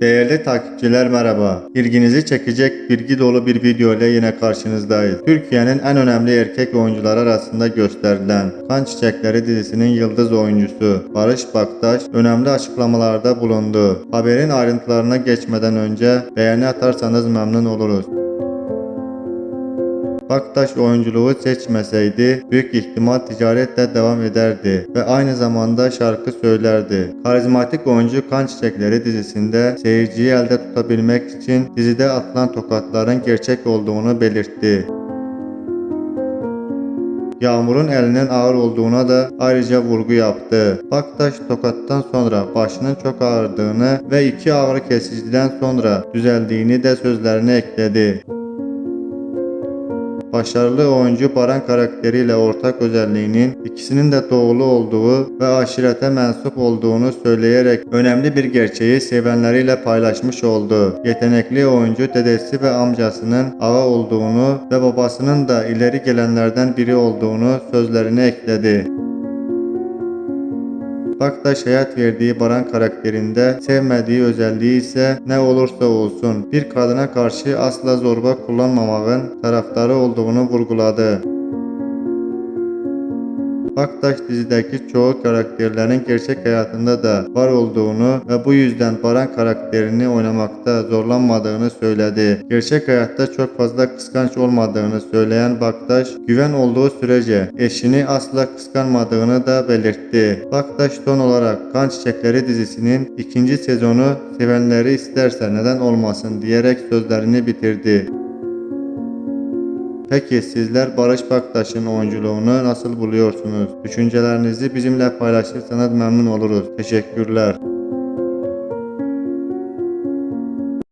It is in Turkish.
Değerli takipçiler merhaba. İlginizi çekecek bilgi dolu bir video ile yine karşınızdayız. Türkiye'nin en önemli erkek oyuncuları arasında gösterilen Kan Çiçekleri dizisinin yıldız oyuncusu Barış Baktaş önemli açıklamalarda bulundu. Haberin ayrıntılarına geçmeden önce beğeni atarsanız memnun oluruz. Baktaş oyunculuğu seçmeseydi büyük ihtimal ticaretle devam ederdi ve aynı zamanda şarkı söylerdi. Karizmatik oyuncu Kan Çiçekleri dizisinde seyirciyi elde tutabilmek için dizide atılan tokatların gerçek olduğunu belirtti. Yağmur'un elinin ağır olduğuna da ayrıca vurgu yaptı. Baktaş tokattan sonra başının çok ağrıdığını ve iki ağrı kesiciden sonra düzeldiğini de sözlerine ekledi. Başarılı oyuncu Baran karakteriyle ortak özelliğinin ikisinin de doğulu olduğu ve aşirete mensup olduğunu söyleyerek önemli bir gerçeği sevenleriyle paylaşmış oldu. Yetenekli oyuncu dedesi ve amcasının ağa olduğunu ve babasının da ileri gelenlerden biri olduğunu sözlerine ekledi. Baktaş hayat verdiği Baran karakterinde sevmediği özelliği ise ne olursa olsun bir kadına karşı asla zorba kullanmamağın taraftarı olduğunu vurguladı. Baktaş dizideki çoğu karakterlerin gerçek hayatında da var olduğunu ve bu yüzden Baran karakterini oynamakta zorlanmadığını söyledi. Gerçek hayatta çok fazla kıskanç olmadığını söyleyen Baktaş, güven olduğu sürece eşini asla kıskanmadığını da belirtti. Baktaş son olarak Kan Çiçekleri dizisinin ikinci sezonu sevenleri isterse neden olmasın diyerek sözlerini bitirdi. Peki sizler Barış Baktaş'ın oyunculuğunu nasıl buluyorsunuz? Düşüncelerinizi bizimle paylaşırsanız memnun oluruz. Teşekkürler.